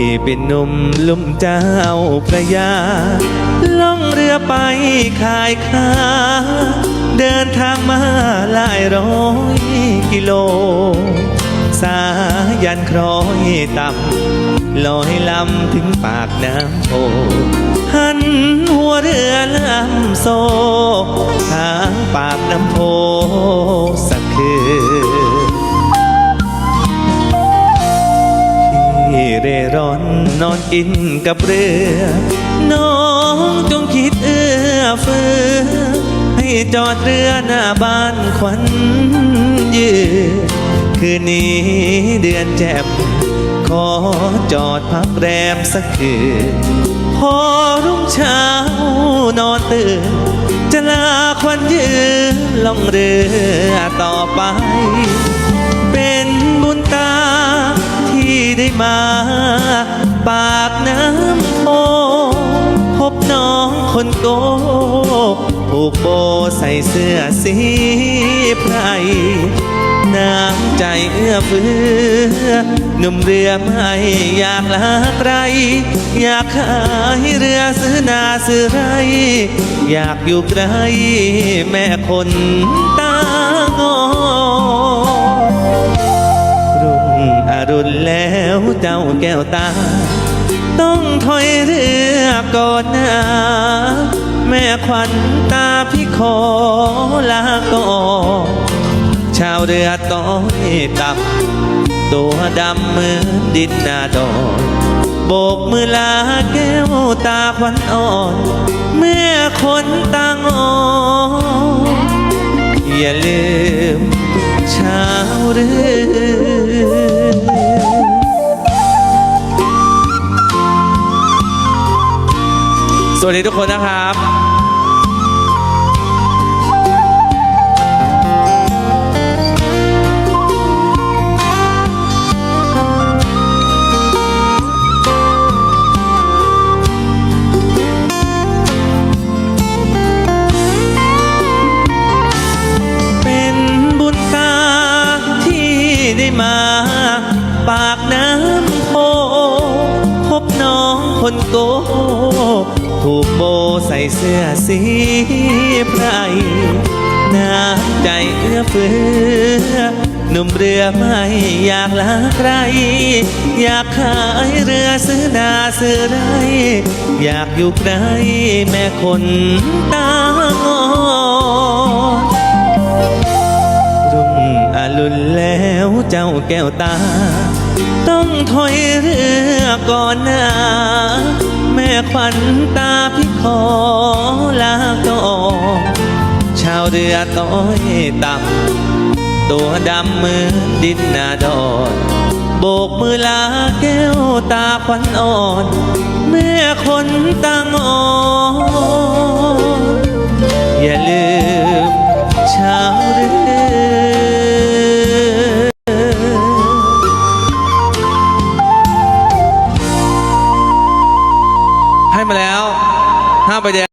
่เป็นหนุ่มลุ่มเจ้าพระยา ล่องเรือไปขายค้า เดินทางมาหลายร้อยกิโล สายันคล้อยต่ำลอยลำถึงปากน้ำโพหันหัวเรือลำโซทางปากน้ำ นอนกินกับเรือ น้องจงคิดเอื้อเฟื้อให้จอดเรือหน้าบ้านควันยืนคืนนี้เดือนแจ่มขอจอดพักแรมสักคืนพอรุ่งเช้านอนตื่นจะลาควันยืนล่องเรือต่อไป ได้มา ปากน้ำโพพบน้องคนโกผูกโบใส่เสื้อสีไพรน้ำใจเอื้อเฟื้อหนุ่มเรือไม่อยากลาไกลอยากขายเรือซื้อนาซื้อไร อยากอยู่ไกลแม่คนตางอ รุณแล้วเจ้าแก้วตา ต้องถอยเรือก่อนหน้าแม่ขวัญตาพี่ขอลาก่อนชาวเรือต้อยต่ำตัวดำเหมือนดินนาดอนโบกมือลาแก้วตาขวัญอ่อน แม่คนตาง่อนอย่าลืมชาวเรือ สวัสดีทุกคนนะครับปาที่ได้มาปากน้ำโพพบน้องคนโก ใส่เสื้อสีไพรน้ำใจเอื้อเฟื้อหนุ่มเรือไม่อยากลาใคร อยากขายเรือซื้อนาซื้อไร อยากอยู่ใกลแม่คนตางอนรุ่งอรุณแล้วเจ้าแก้วตา ต้องถอยเรือก่อนหน้า ม่ขวัญตาพี่ขอลาก่อนชาวเรือต้อยต่ำตัวดำเหมือนดินนาดอนโบกมือลาแก้วตาขวัญอ่อน แม่คนตางอน อย่าลืมชาว ห้าใบแดง